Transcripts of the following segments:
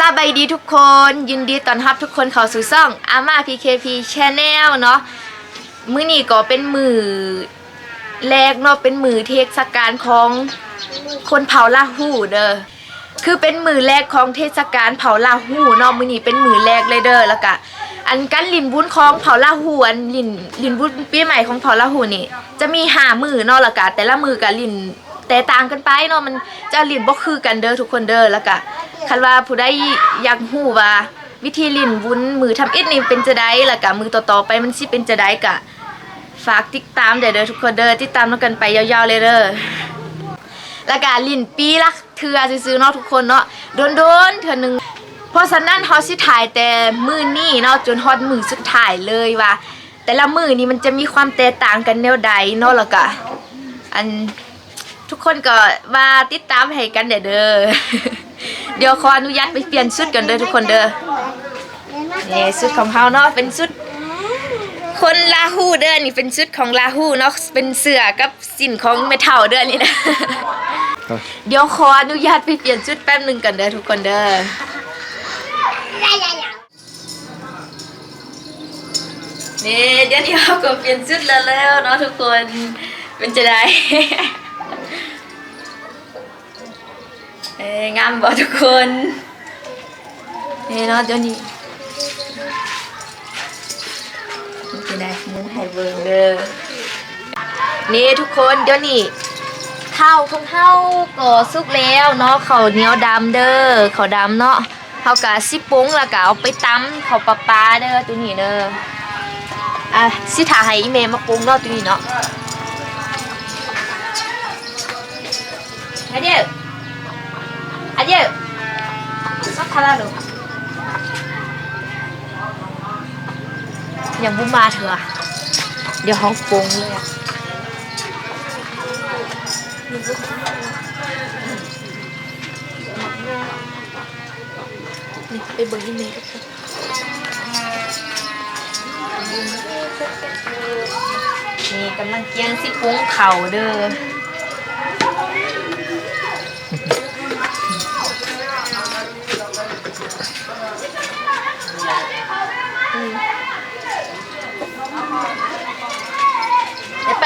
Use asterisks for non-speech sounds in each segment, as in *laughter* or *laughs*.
สบายดีทุกคน ยินดีต้อนรับทุกคนเข้าสู่ช่องอาม่า PKP Channel เนาะมื้อนี้ก็เป็นมือแรกเนาะเป็นมือเทศกาลของคนเผาลาหูเด้อคือเป็นมือแรกของเทศกาลเผาลาหูเนาะมื้อนี้เป็นมือแรกเลยเด้อแล้วก็อันกันลินบุญของเผาลาหูอันลินลินบุญปีใหม่ของเผาลาหูนี่ จะมีหามือเนาะแล้วก็แต่ละมือกับลิน แต่ต่างกันไปเนาะมันจะลินบ่คือกันเด้อทุกคนเด้อแล้วก็คันว่าผู้ใดอยากฮู้ว่าวิธีลินวุ้นมือทำอิฐนี่เป็นจะได้แล้วก็มือต่อๆไปมันสิเป็นจะได้กะฝากติดตามเด้อทุกคนเด้อติดตามแล้วกันไปยาวๆเลยเด้อแล้วก็ลินปีละเทือซื้อๆเนาะทุกคนเนาะโดนๆเทือหนึงเพราะฉะนั้นเฮาสิถ่ายแต่มือนี่เนาะจนฮอดมือสุดท้ายเลยว่าแต่ละมือนี่มันจะมีความแตกต่างกันแนวใดเนาะแล้วก็อัน ทุกคนก็มาติดตามให้กันเด้อเด้อเดี๋ยวขออนุญาตไปเปลี่ยนชุดกันเด้อทุกคนเด้อนี่ชุดของเขาเนาะเป็นชุด คนลาหูเด้อนี่เป็นชุดของลาหูเนาะเป็นเสือกับสินของเมทัลเด้อนี่นะเดี๋ยวขออนุญาตไปเปลี่ยนชุดแป๊บหนึงกันเด้อทุกคนเด้อนี่เดี๋ยวนี้เราก็เปลี่ยนชุดแล้วแล้วเนาะทุกคนเป็นจะได้ เอ้งามบ่ทุกคนนี่เนาะเดี๋ยวนี้จะได้มุ้งไฮเบิร์เด้อนี่ทุกคนเดี๋ยวนี้เข้าวของเฮาก็สุกแล้วเนาะเขาเหนียวดำเด้อเขาดำเนาะเฮากะสิปรุงแล้วก็เอาไปตำข้าปลาปลาเด้อตัวนี้เด้ออะสิถ่าให้อีเมมาปรุงเนาะตัวนี้เนาะอันเดียวอั นเดียวสักคาราโลยังบุมาเถอะ เดี๋ยวห้องปงเลยอะนี่ไปเบิ่งอีเมลกันนี่กำลังเกียงสิปรุงเข่าเด้อ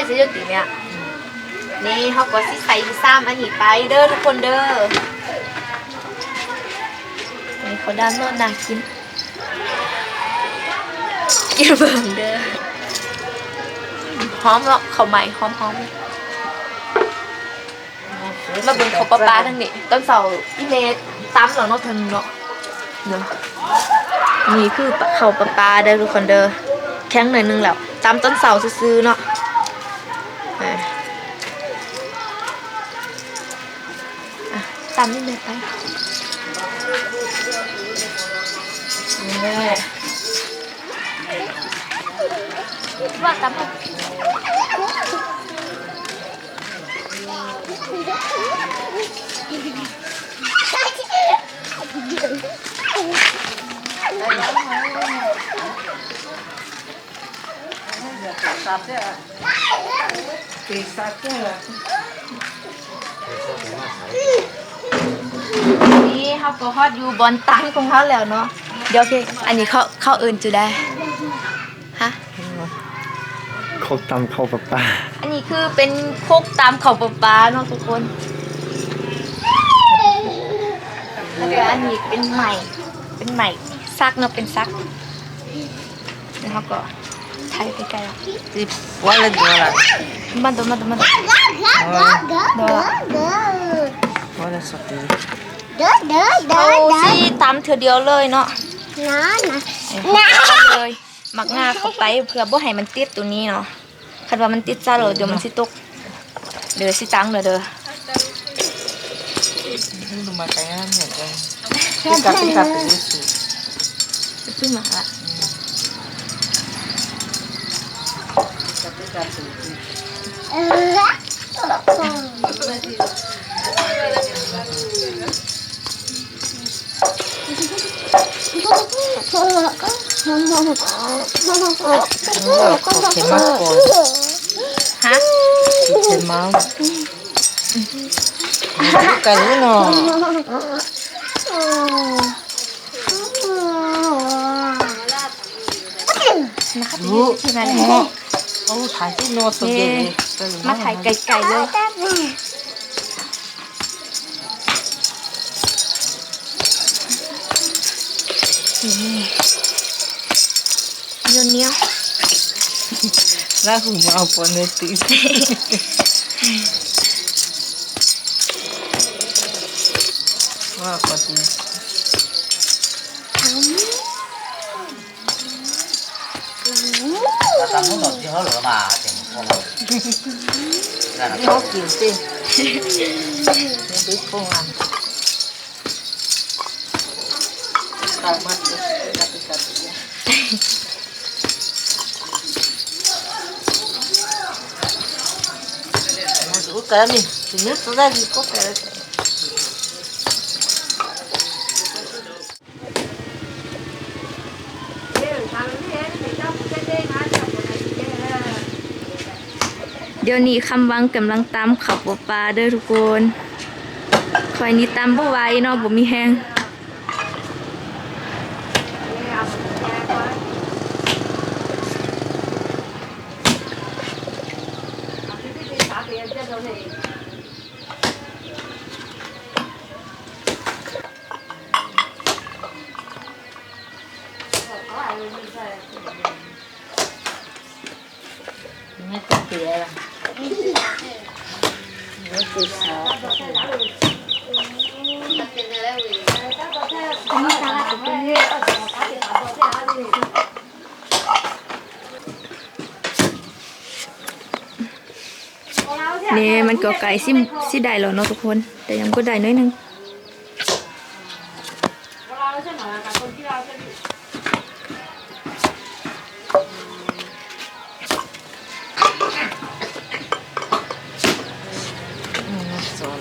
ได้ไปสิจุดติเนี่ยนี่เขาก็สิใส่ซ้ำอันนี้ไปเด้อทุกคนเด้อนี่เขาด้านโน้นน่ากินกินเบิ่งเด้อหอมเนาะเขาใหม่หอมหอมมาเบิ่งเขาปลาปลาทั้งนี้ต้นเสาอีเมตตั้มเหรอเนาะเพิ่นเนาะเนาะนี่คือเขาปลาปลาเด้อทุกคนเด้อแข็งหน่อยนึงแล้วตามต้นเสาซื้อเนาะ ตามนี่เลยไปนี่ว่าตามไป นี่เขาก็ฮอดอยู่บอนตังของเขาแล้วเนาะ เดี๋ยวโอเคอันนี้เขาเขาเอินจะได้ ฮะ เขาตำเขาปลาปลาอันนี้คือเป็นโคกตามเขาปลาปลาเนาะทุกคน แล้วก็อันนี้เป็นใหม่ เป็นใหม่ซักเนาะเป็นซักแล้วเขาก็ ไทยใกล้ๆแล้ว Wala wala. มันตัวมันตัวมันตัวเด้อ Wala sa ti. เขาสิตามเธอเดียวเลยเนาะเอาเลยหมักงาเข้าไปเพื่อบ่ให้มันติดตัวนี้เนาะคันว่ามันติดซะเลยเดี๋ยวมันสิตกเดี๋ยวสิตังเด้อเด้อ Hindi lumatayan mo ka. Tika tika puso. ขึ้นมาละ Tika tika puso. เข็มมากก่อนฮะ Tem uma coisa. Ha? Tem mal. Carinho. Bu. Bu. โอ้ถ่ายที่โนสุเกะมาถ่ายไกลๆเลยนี่เดี๋ยวนี้แล้วคุณเอาปนในตี 好。那นี่เขากินสิไม่ได้คงอะตามมาสิกลับไปกลับไปมาดูกันนี่ถึงนี้ตัวได้ดีก็แต่ ดี๋ยวนี้คำวังกำลังตามขับปลาเด้อทุกคนคอยนี้ตามบ่ไหวเนาะบ่มีแห้ง ไม่ต้องเสียละไม่ติดสาว นี่มันก็ไก่สิสิได้แล้วเนาะทุกคน แต่ยังบ่ได้น้อยหนึงสอน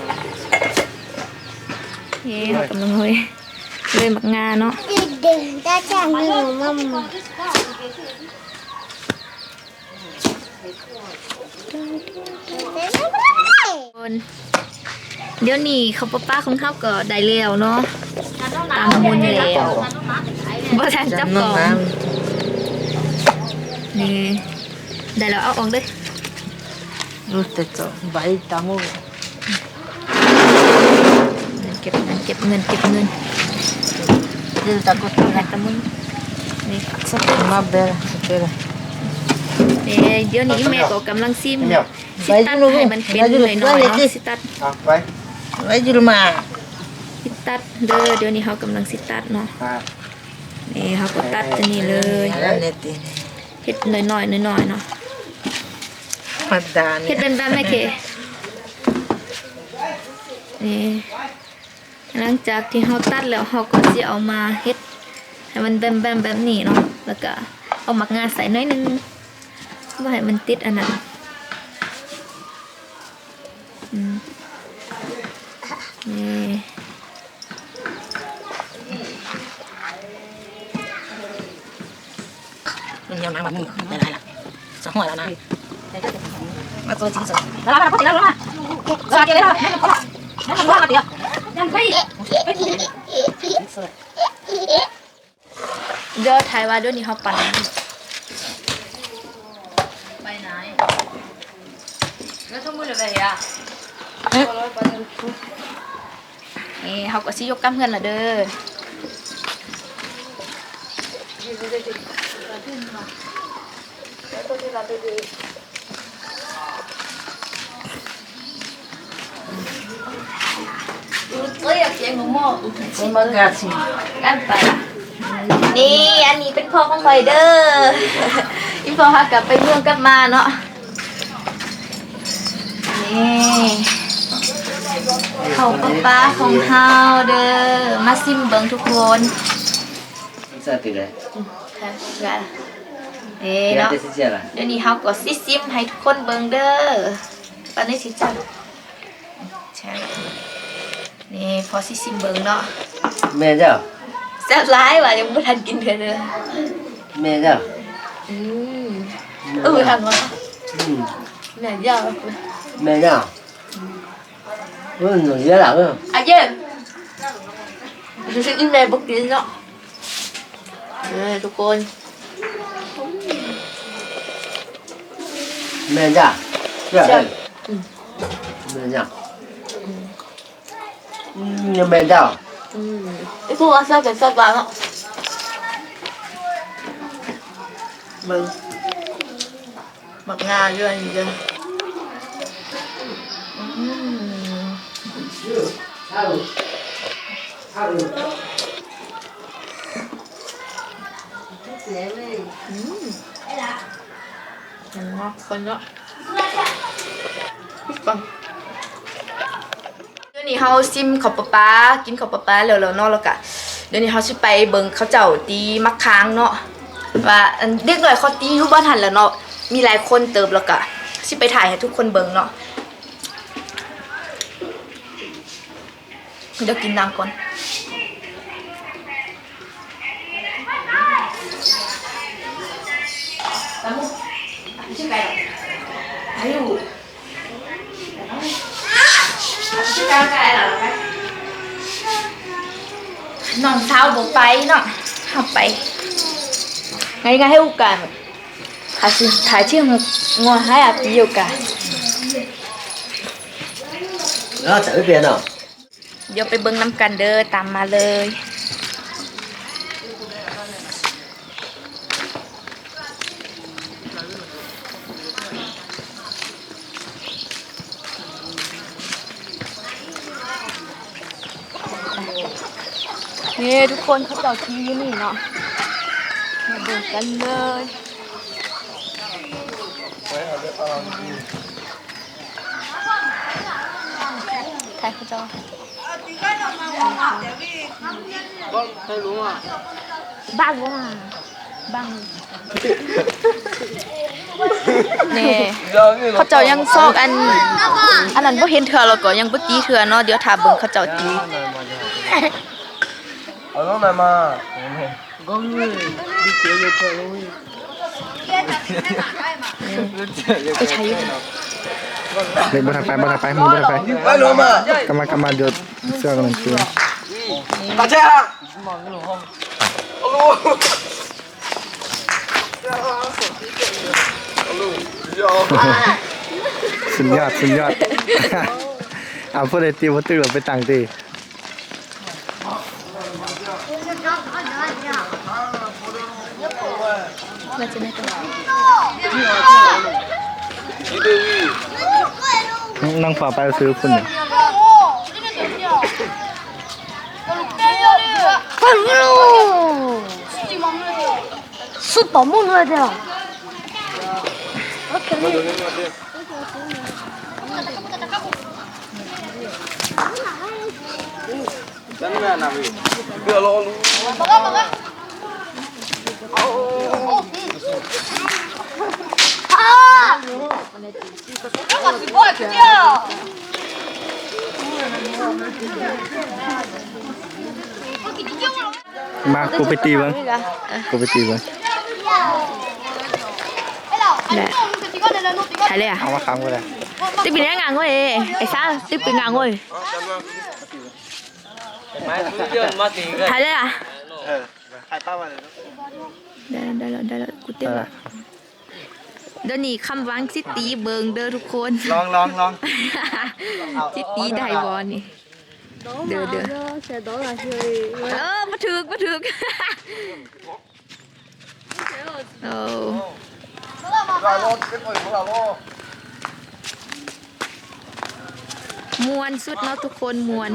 นี่เรากำลังเลยเลยมักงาเนาะ คนเดี๋ยวนี้เขาวป้าของเขาก็ได้แล้วเนาะตามมูลแล้วบ่ทันจับน้กอล่งองน้นี่ได้แล้วเอาออกเด้อำรู้แต่จะใบตามูเก็บเงินเก็บเงินเก็บเงินเดี๋ยวตะกุดหลายตะมุนนี่สเต็ปมาเบลเบล เดี๋ยวนี้แม่ก็กำลังซิมสิตัดให้มันเป็นหน่อยๆเนาะซิตัดไปไว้จุลมาซิตัดเด้อเดี๋ยวนี้เขากำลังซิตัดเนาะนี่เขาก็ตัดจะนี่เลยเห็ดหน่อยๆหน่อยเนาะเห็ดเป็นแบบไม่เคนี่หลังจากที่เขาตัดแล้วเขาก็จะเอามาเฮ็ดให้มันแบมแบมแบบนี้เนาะแล้วก็เอาหมักงาใส่น้อยนึง ว่าให้มันติดอันนั้นอืมนี่มันยังน้ำมันไม่ได้ละสองหัวแล้วนะมาตัวจริงสุดแล้วมาพอดีแล้วมาสวัสดีเลยนะนั่นว่าเดียวยังไปเดี๋ยวถ่ายว่าเดี๋ยวนี้เขาปั่น ไปไหน แล้วทั้งมือเลยอะนี่เขาก็สิยกกำเงินละเด้อเป็นมังกรสิกันไป นี่อันนี้เป็นพ่อของคอยเด้ออีพ่อฮักกลับไปเมืองกลับมาเนาะนี่ เขาป้าป้าของเฮาเด้อมาซิมเบิงทุกคนเสื้อติเลยค่ะเอ๊ะเดี๋ยเนาะเดี๋ยวนี้เฮาก็ซิซิมให้ทุกคนเบิงเด้อตานนี้สิจ้งใช่นี่พอซิซิมเบิงเนาะแม่เจ้าแซ่บร้ายว่ะยังไม่ทันกินเทื่เด้อแม่เจ้าอืมเออทางว่าอืมแม่จ้าวแม่เจ้า 그건 놀이라고요. 아예. 무슨 인내 먹기는요? 네, 조건. 면자. 자. 면자. 음, 면자. 음, 이거 와서 됐어 봐. mừng mặt nga cho anh chưa มเห็นไหมคนเยอะปังเดี๋ยวนี้เฮาซิมขอบปะป๊ากินขอบปะป๊าแล้วแล้วเนาะแล้วก็เดี๋ยวนี้เฮาสิไปเบิ่งเขาเจ้าตีมักค้างเนาะว่าอันเด็กน้อยเขาตีอยู่บ้านหันแล้วเนาะมีหลายคนเติบแล้วก็สิไปถ่ายให้ทุกคนเบิ่งเนาะ เดี๋ยวกินน้ำก่อน Kamu, aku sih kayak, ayo. Aku sih kayak kayak lah, kan? น้องสาวบอกไปเนาะเอาไปไงไงให้ เดี๋ยวไปเบิ้งน้ำกันเด้อตามมาเลยนี่ทุกคนเขาเจาะทีอยู่นี่เนาะมาดูกันเลยใครเขาเจ้า ก็ไรู้อ่บ้างว่าบ้างนี่เขาเจ้ายังซอกอัน อันนั้นบ่เห็นเถื่อเราก็ยังบ่ตีเธอเนาะเดี๋ยวถ้าเบิ่งเขาเจ้าตีเอาลงมามาก็เลดิเจยเจอเลยไปใช้ สุดยอดสุดยอดเอาพวกไอ้ตีวัตถุไปต่างตีมาจะได้กั นั่งฝ่าไปซื้อคุณเนี่ยฟันรูสุดต่อมุ่งเลยเดียวโอเค真的那位，不要老撸。报告报告。哦。啊！Ai sao tiếp bị ngang ngồi ถ่ายเลยอะเออถ่ายป้ามาเลยได้ได้แล้วได้แล้วกูเตี้ยแล้ว เดี๋ยวนี้คำวังสิตีเบิงเด้อทุกคน ลองลองลอง สิตีไดวอนี่ Đổ Được, mà เออมาถึกมาถึกโอ้เราโลดเป็นปุ๋ยของเราโลดมวนสุดเนาะทุกคนมวน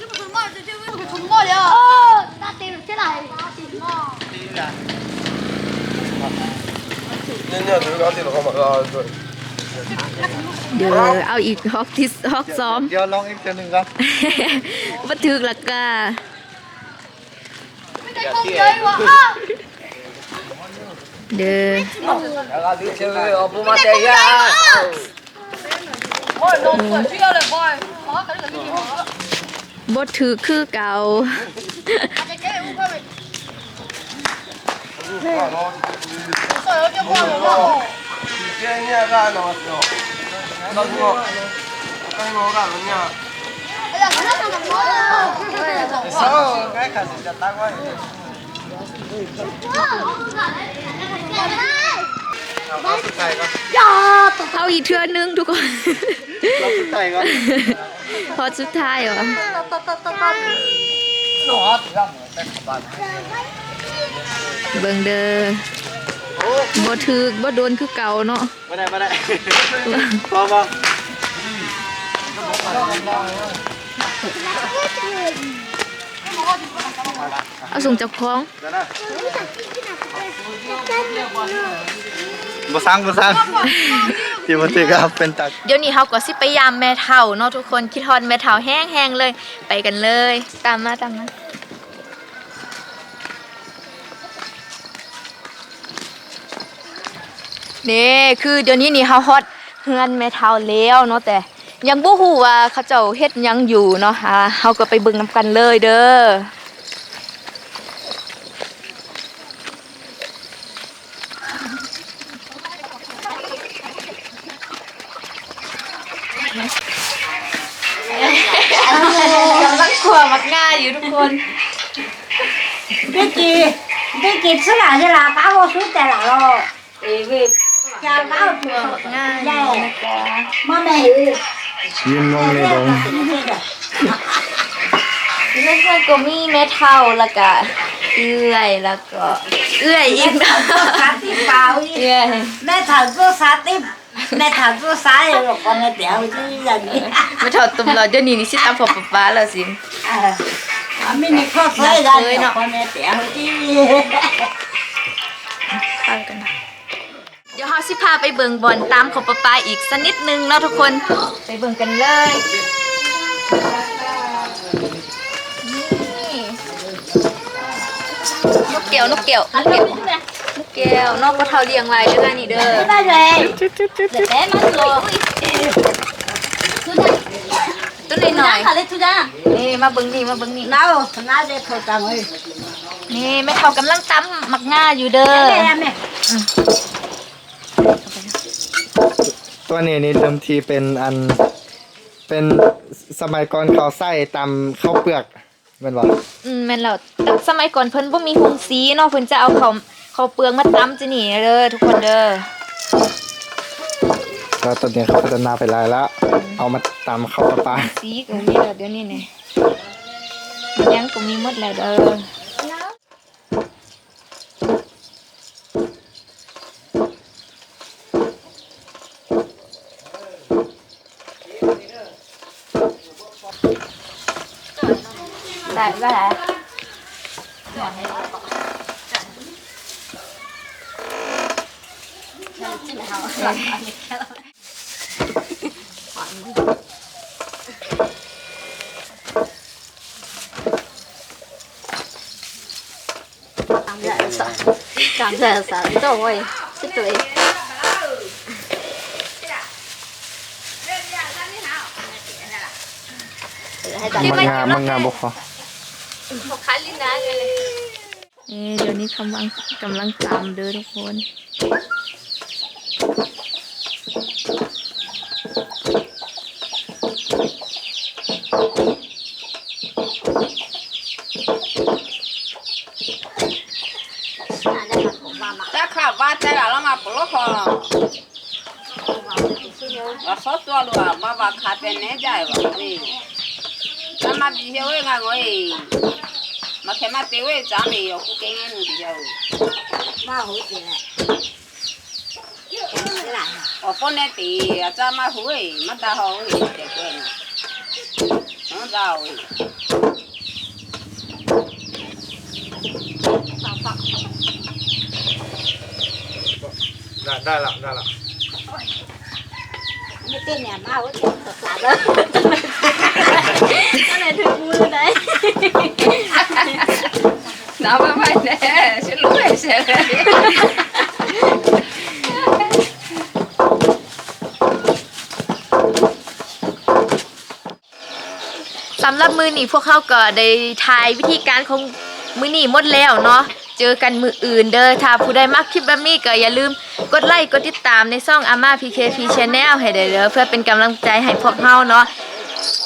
Nhưng mà thùng mò thì chưa biết thùng mò đi à. Ta tìm được thế này. เดี๋ยวเอาอีกฮอกที่ฮอกซ้อม เดี๋ยวลองอีกเทีนึงครับมาถึกและกะเด้อบทถือคือเก่า 가 나왔 어. 나 그거 가까이 먹어가 아니 야. 싸워 가까 진짜 따고 하 니. 야, อีกเทื่อนึงทุกคนพอสุดท้ายเหรอหนอถึงกับเหมือนแต่ขับบ้าน เบิ่งเด้อบ่ถึกบ่โดนคือเก่าเนาะไม่ได้ไม่ได้พอพอเอาส่งจับของเดี๋ยวนะบ่สร้างบ่สร้างที่มันถือครับเป็นตักเดี๋ยวนี้เฮาก็สิไปยามแม่เฒ่าเนาะทุกคนคิดฮอดแม่เฒ่าแห้งๆเลย ไปกันเลย ตามมาตามมา นี่คือเดี๋ยวนี้นี่เฮาฮอตเฮือนแม่เท้าแล้วเนาะแต่ ยังบ่หูว่าเขาเจ้าเฮ็ดยังอยู่เนาะอ่าเขาก็ไปเบิ่งนำกันเลยเด้อเำลันขวมังายอยู่ทุกคน พี่กีพี่กีสลาสลาป้าโมสุดแต่ละรอบ เอเว จะเล่าถั่วง่ายนะคะมาแม่ยินลงเลยตรงไม่ใช่ก็มีแมทัลละกะเอื้อยแล้วก็ เอื้อยอีกนะซาติเปล่าอีกแม่ถาตู้ซาติแม่ถาตู้ซาเลยบอกว่แม่เดียวจะอย่างนี้ม่ถอดตุ่มเราเดี๋ยวนี้นี่ชิตามพอป๊าป๊เราสิอาไม่มีข้อเคยได้เนาะแม่เดียวที่ฟังกันนะ เดี๋ยวเฮาสิพาไปเบิงบอลตามขบปลาปลาอีกสักนิดนึงเนาะทุกคนไปเบิงกันเลยนกเกี่ยวนกเกี่ยวนกเกี่ยวนกเกี่ยวนอกกระเทาเรียงลายด้วยนะนี่เด้อได้เลยเดี๋ยวแม่มาตัวตัวนี้หน่อยนี่มาเบิ้งนี่มาเบิ้งนี่เน่าเน่าเจ็ดเขาจังเลยนี่แม่เขากำลังตำมักง่าอยู่เด้อ ตัวนี้นี่เดิมทีเป็นอันเป็นสมัยก่อนเขาใส่ตำข้าวเปลือกแม่นบ่อืมแม่นแล้วแต่สมัยก่อนเพิ่นบ่มีหุงสีเนาะเพิ่นจะเอาเขาเขาวเปลืองมาตำจะนี่เด้อทุกคนเด้อแล้วตอนนี้เขาพัฒนาไปหลายแล้ว เอามาตำข้าวปลาสีก็มีแล้วเดี๋ยวนี้นี่ยังก็มีหมดแล้วเด้อ lại ra lại cảm giác sợ cảm giác sợ rồi chết rồi măng nga măng nga bốc không นะเอ๊เดี๋ยวนี้กำลังกำลังตามเด้อทุกคนจะขับว่าแต่เรามาปลุกเพอว่าสดตัวรัวบ้าบ้าขับเป็นเนี่ยใจวะนี่แล้วมาบีเฮ้ยงานเว้ย mà thêm mà tiêu ấy giá này có cái nghe nữa thì đâu mà hổ gì này? Ở phần này thì à, cha mà hổ ấy mà ta hổ ấy để quên. Nó giàu ấy. Ra là ra là Mấy tên nhà mau ấy thật là đó *laughs* cái này thương mua đấy. *laughs* 那不买的，是路来些的。 สำหรับมือนี้พวกเขาก็ได้ทายวิธีการของมือนี้หมดแล้วเนาะ เจอกันมืออื่นเด้อ ถ้าผู้ใดมักคลิปแบบนี้ก็อย่าลืมกดไลค์กดติดตามในช่องอาม่า PKP Channel ให้ได้เด้อเพื่อเป็นกำลังใจให้พวกเฮาเนาะ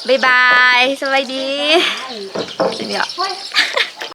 บ๊ายบาย สวัสดีเดี๋ยว